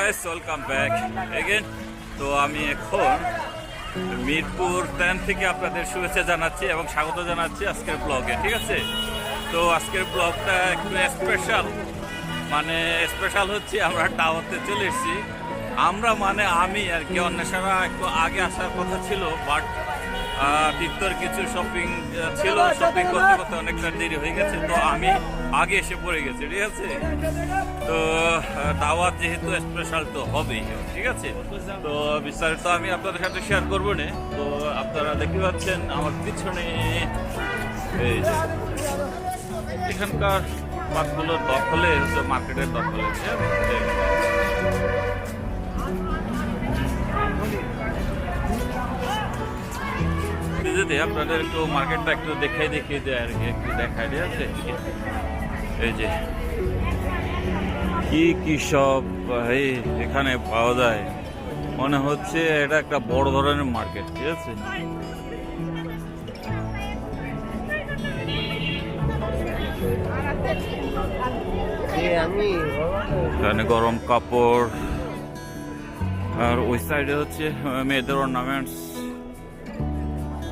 Guys welcome back again তো আমি এখন মিরপুর টেন থেকে আপনাদের শুভেচ্ছা জানাচ্ছি এবং স্বাগত জানাচ্ছি আজকের ব্লগে ঠিক আছে? তো আজকের ব্লগটা একটু স্পেশাল মানে স্পেশাল হচ্ছে আমরা টাওয়ারতে চলে এসেছি। আমরা মানে আমি আর কি অন্বেষণা একটু আগে আসার কথা ছিল বাট তীর্থর কিছু শপিং ছিল। শপিং করতে করতে অনেকটা দেরি হয়ে গেছে তো আমি আগে এসে পড়ে গেছি ঠিক আছে? তো দাওয়াত যেহেতু স্পেশাল তো হবেই ঠিক আছে? তো বিস্তারিত আমি আপনাদের সাথে শেয়ার করব না। তো আপনারা দেখতে পাচ্ছেন আমার পিছনে এই যে এখানকার মাছগুলোর দখলে হচ্ছে মার্কেটের দখলে এই। যদি আপনাদের একটু মার্কেটটা একটু দেখাই, দেখিয়ে দেয় আর কি, একটু দেখাই ঠিক আছে? এই যে। কি কি সব এই এখানে পাওয়া যায়। মনে হচ্ছে এটা একটা বড় ধরনের মার্কেট, ঠিক আছে? এখানে গরম কাপড়, আর ওই সাইডে হচ্ছে মেয়েদের অর্নামেন্টস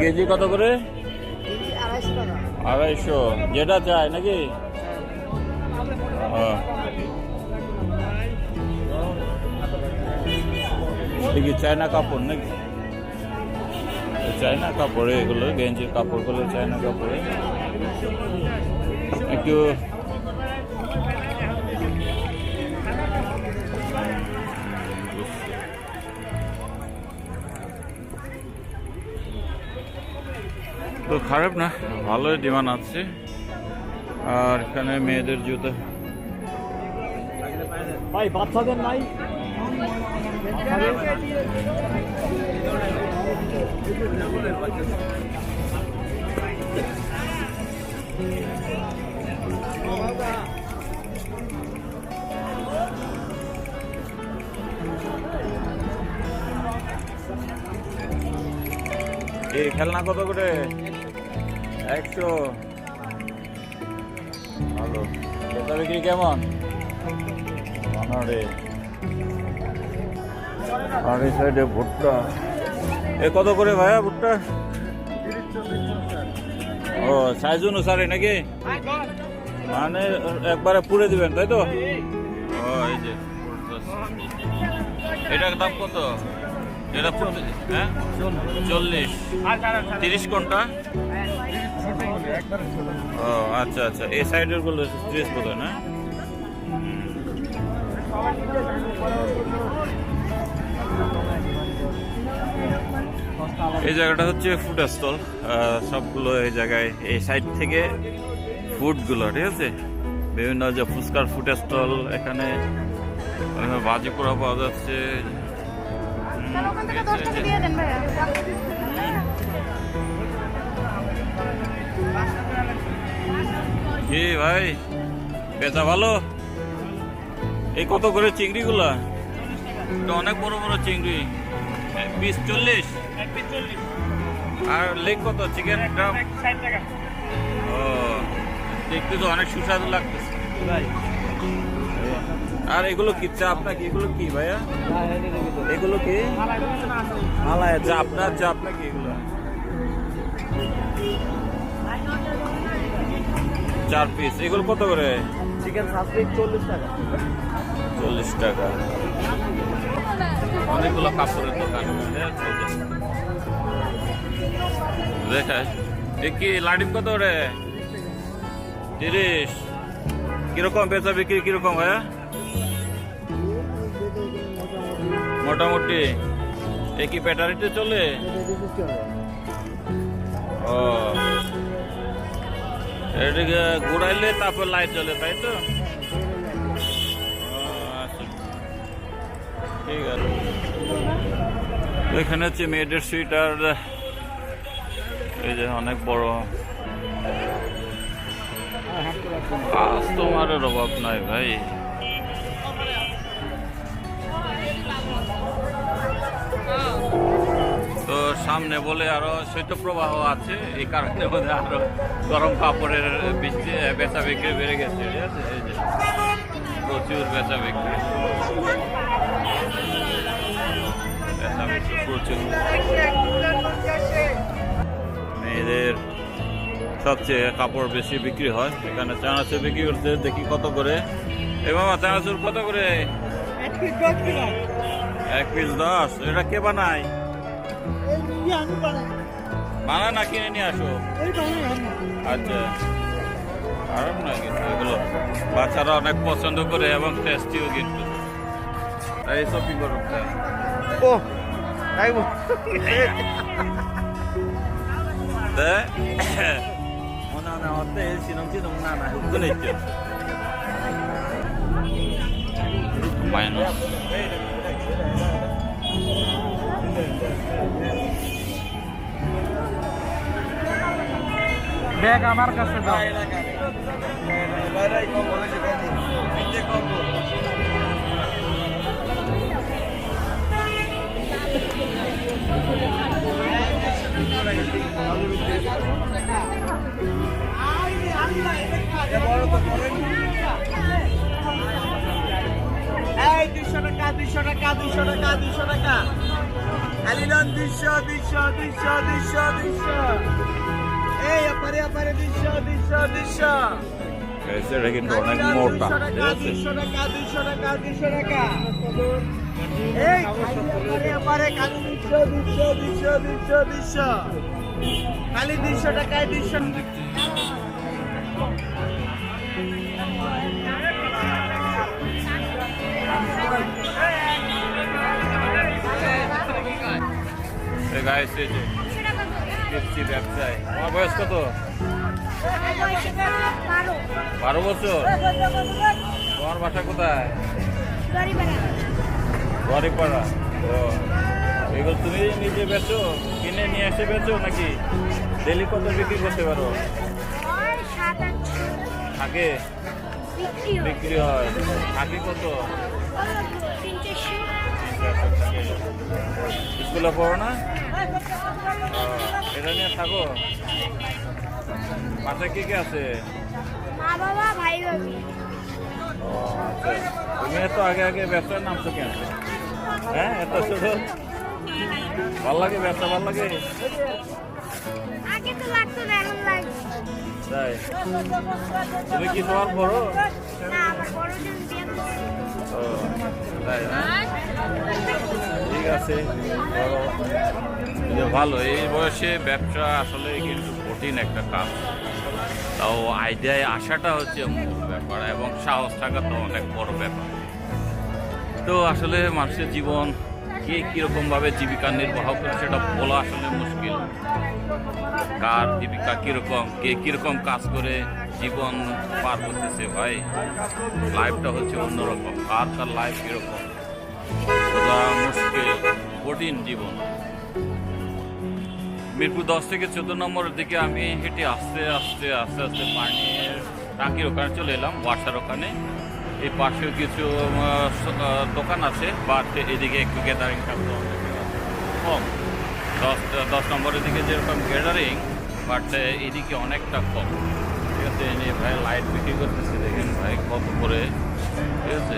কেজি কত করে? আড়াইশো যেটা চাই নাকি? ও। এটা চায়না কাপড় নাকি? চায়না কাপড়ে এগুলো গেঞ্জির কাপড়গুলো চায়না কাপড়ে। একটু তো খারাপ না, ভালোই ডিমান্ড আছে। আর এখানে মেয়েদের জুতো। ভাই, বাচ্চাদের নাই? খেলনা কত করে? একশো। ভালো। বেচা বিক্রি কেমন? বানারে। আর এই সাইডে ভুট্টা। এ কত করে ভাইয়া ভুট্টা? ও, সাইজ অনুসারে নাকি? মানে একবারে পুড়ে দিবেন, তাই তো? ও এটার দাম কত? এটা হ্যাঁ? চল্লিশ। তিরিশ কোনটা? ও আচ্ছা আচ্ছা। এই সাইডেরগুলো ত্রিশ বোধ না? এই জায়গাটা হচ্ছে ফুড স্টল সবগুলো এই জায়গায় এই সাইড থেকে ফুডগুলো ঠিক আছে? বিভিন্ন যে ফুচকার ফুড স্টল এখানে বাজি পোড়া পাওয়া যাচ্ছে। কি ভাই? বেচা ভালো? এই কত করে চিংড়িগুলা? অনেক বড় বড় চিংড়ি। বিশ চল্লিশ? আর লেগ কত? চিকেন ও দেখতে তো অনেক সুস্বাদু লাগতেছে। আর এগুলো কি? চাপ নাকি? এগুলো কি ভাইয়া? এগুলো কি? চাপ না? চাপ নাকি এগুলো? চার পিস এগুলো কত করে? চিকেন চল্লিশ টাকা। চল্লিশ টাকা। অনেকগুলো কাপড়ের দোকান। কত তিরিশ। বেচা বিক্রি ভাইয়া মোটামুটি। এ কি ব্যাটারিতে চলে? ও। এদিকে ঘুরাইলে তারপর লাইট জ্বলে, তাই তো? আচ্ছা। ঠিক আছে। এখানে হচ্ছে মেয়েদের সুইটার এই যে অনেক বড়। কাস্টমারের অভাব নাই ভাই। তো সামনে বলে আরও শৈত্যপ্রবাহ আছে, এই কারণে বোধহয় আরও গরম কাপড়ের বৃষ্টি বেচা বিক্রি বেড়ে গেছে, ঠিক আছে? এই যে প্রচুর বেচা বিক্রি। বেচা বিক্রি প্রচুর। সবচেয়ে কাপড় বেশি বিক্রি হয়। এখানে চানাচুর বিক্রি করতে দেখি কত করে। এবং চানাচুর কত করে? এক পিস দশ এটা কে বানায়? বানায় না কিনে নিয়ে আসো? আচ্ছা। খারাপ না কিন্তু এগুলো বাচ্চারা অনেক পছন্দ করে এবং টেস্টিও কিন্তু। তাই শপিং করুন ও তাই বল। মনে হয় অতে সিনম সিনম না না হুকুন ইচ্ছে মাইনাস ব্যাগ আমার কাছে দাও এই দুইশো টাকা দুইশো টাকা দুইশো টাকা দুইশো টাকা। খালি নন দুইশো দুইশো দুইশো দুইশো দুইশো। এই আপারে আপারে দুইশো দুইশো দুইশো। এটা কিন্তু অনেক মোটা দুইশো টাকা দুইশো টাকা দুইশো টাকা এই আপারে খালি দুইশো দুইশো দুইশো দুইশো দুইশো। খালি দুইশো টাকায় দুইশো গায়ে যে দেখছি ব্যবসায়। বয়স কত? বারো বছর। তোমার বাসা কোথায়? ও এগুলো তুমি নিজে বেচো কিনে নিয়ে এসে বেচো নাকি ডেলি কত বিক্রি করতে পারো? থাকে? বিক্রি হয়। থাকে কত? স্কুলে পড়ো না? এটা নিয়ে থাকো। বাসায় কে কে আছে? মা বাবা ভাই ভাবি। আচ্ছা। তুমি এত আগে আগে ব্যবসায় নামছো কেন? হ্যাঁ এত শুধু ভালো লাগে ব্যবসা ভালো লাগে? আগে তো লাগতো না এখন লাগছে তাই। তুমি কি তোমার বড়? না আমার বড় জন বিয়ে করছে। তাই না ঠিক আছে ভালো। এই বয়সে ব্যবসা আসলে কিন্তু কঠিন একটা কাজ। তাও আইডিয়ায় আসাটা হচ্ছে মূল ব্যাপার এবং সাহস থাকা তো অনেক বড় ব্যাপার। তো আসলে মানুষের জীবন কে কীরকমভাবে জীবিকা নির্বাহ করে সেটা বলা আসলে মুশকিল। কার জীবিকা কীরকম, কে কীরকম কাজ করে জীবন পার করতেছে ভাই? লাইফটা হচ্ছে অন্যরকম। কার তার লাইফ কীরকম? মুশকিল, কঠিন জীবন। মিরপুর দশ থেকে চোদ্দ নম্বরের দিকে আমি হেঁটে আস্তে আস্তে আস্তে আস্তে পানির টাকির ওখানে চলে এলাম, ওয়াসার ওখানে। এই পাশেও কিছু দোকান আছে, বাট এদিকে একটু গ্যাদারিং থাকতো অনেক কম। দশ দশ নম্বরের দিকে যেরকম গ্যাদারিং বাট এদিকে অনেকটা কম। ঠিক আছে? এই নিয়ে ভাই লাইট বিক্রি করতেছে, দেখেন ভাই কত করে। ঠিক আছে?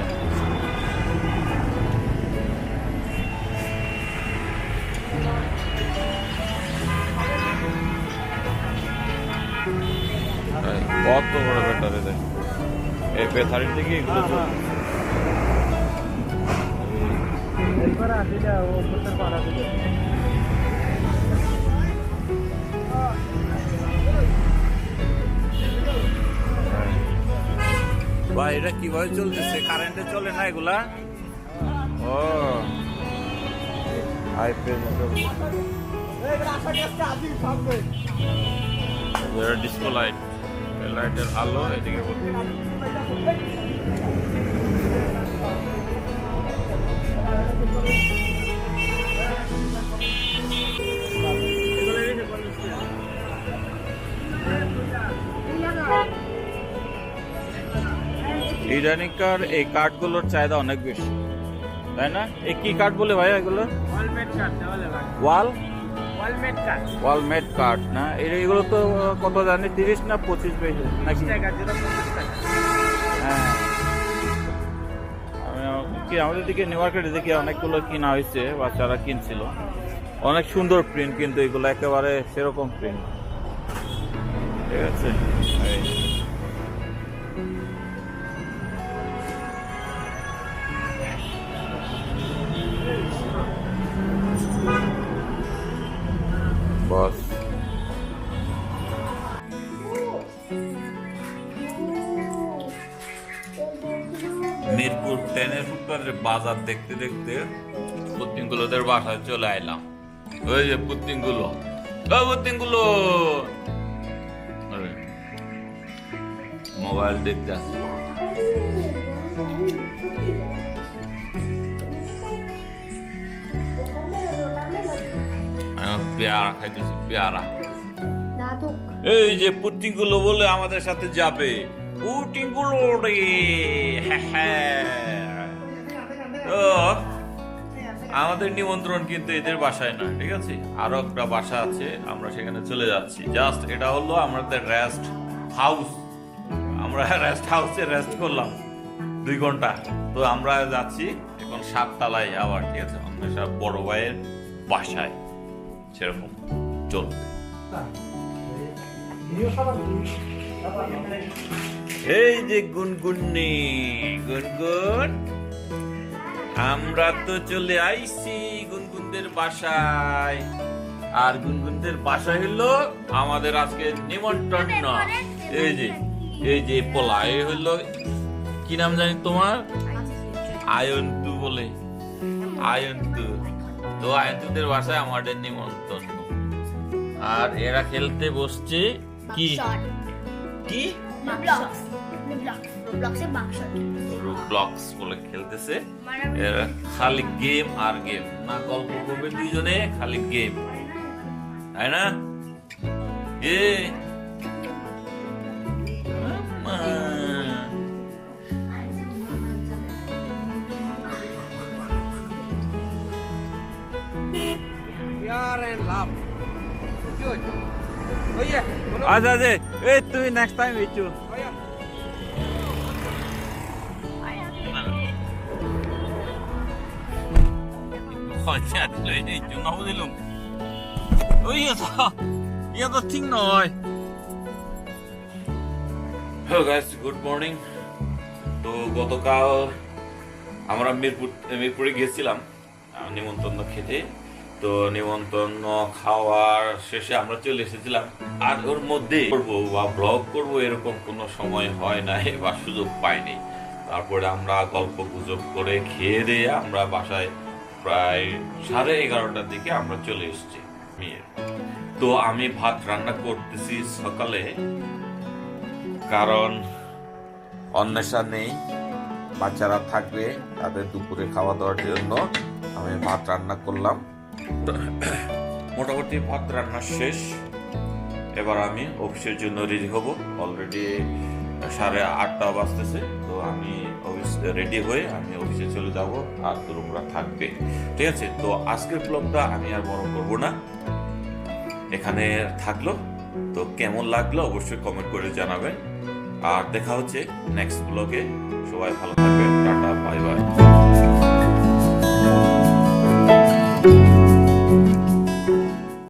কত বড় ব্যাটারি দেখ থার্টির থেকে এগুলো ভাই এটা কীভাবে চলতেছে? কারেন্টে চলে না এগুলা? ও। আইপিএল ডিসকো লাইট লাইটের আলো এদিকে ইরানিকার এই কাঠগুলোর চাহিদা অনেক বেশি তাই না? এই কি কাঠ বলে ভাই এগুলো? ওয়াল? ওয়ালমেট কাঠ। না? এগুলো তো কত জানি তিরিশ না পঁচিশ বেশি নাকি? কি আমাদের দিকে নিউ মার্কেটে দেখি অনেকগুলো কিনা হয়েছে, বাচ্চারা কিনছিল। অনেক সুন্দর প্রিন্ট কিন্তু এগুলো, একেবারে সেরকম প্রিন্ট ঠিক আছে? টেনের বাজার দেখতে দেখতে পুত্তিনগুলোদের বাসায় চলে আইলাম। ওই যে পুত্তিনগুলো। ও পুত্তিনগুলো! আরে, মোবাইল দেখতে পেয়ারা এই যে পুটিংগুলো বলে আমাদের সাথে যাবে। পুটিংগুলো রে হ্যাঁ, হ্যাঁ। তো আমাদের নিমন্ত্রণ কিন্তু এদের বাসায় না ঠিক আছে? আরও একটা বাসা আছে আমরা সেখানে চলে যাচ্ছি। জাস্ট এটা হলো আমাদের রেস্ট হাউস আমরা রেস্ট হাউসে রেস্ট করলাম দুই ঘণ্টা। তো আমরা যাচ্ছি এখন সাততলায় আবার ঠিক আছে? অন্য সব বড় ভাইয়ের বাসায়। সেরকম চল এই যে গুনগুন্নি গুনগুন। আমরা তো চলে আইছি গুনগুনদের বাসায়। আর গুনগুনদের বাসায় হলো আমাদের আজকে নিমন্ত্রণ। এই যে এই যে পোলা এই হলো কি নাম জানি তোমার? আয়ন্তু বলে। আয়ন্তু। তো আয়ন্তুদের বাসায় আমাদের নিমন্ত্রণ। আর এরা খেলতে বসছে কি? কি? ব্লকস ব্লকস ব্লকসে বাক্স। ব্লকস বলে খেলতেছে। খালি গেম আর গেম না গল্প করবে দুইজনে খালি গেম তাই না? এ। আচ্ছা আচ্ছা। এই তুমি নেক্সট টাইম ইচ্ছু হ্যালো গাইস গুড মর্নিং তো গতকাল আমরা মিরপুর, মিরপুরে গিয়েছিলাম নিমন্ত্রণ খেতে। তো নিমন্ত্রণ খাওয়ার শেষে আমরা চলে এসেছিলাম। আর ওর মধ্যে করব বা ব্লগ করব এরকম কোনো সময় হয় নাই বা সুযোগ পাইনি। তারপরে আমরা গল্প গুজব করে খেয়ে দিয়ে আমরা বাসায় প্রায় সাড়ে এগারোটার দিকে আমরা চলে এসেছি মেয়ের। তো আমি ভাত রান্না করতেছি সকালে, কারণ অন্বেষা নেই, বাচ্চারা থাকবে তাদের দুপুরে খাওয়া দাওয়ার জন্য। আমি ভাত রান্না করলাম। মোটামুটি ভাত রান্না শেষ। এবার আমি অফিসের জন্য রেডি হব। অলরেডি সাড়ে আটটা বাজতেছে, তো আমি রেডি হয়ে আমি অফিসে চলে যাব আর তোমরা থাকবে। ঠিক আছে? তো আজকের ব্লগটা আমি আর বড় করব না। এখানে থাকল। তো কেমন লাগল অবশ্যই কমেন্ট করে জানাবেন আর দেখা হচ্ছে নেক্সট ব্লগে সবাই ভালো থাকবেন। Tata bye bye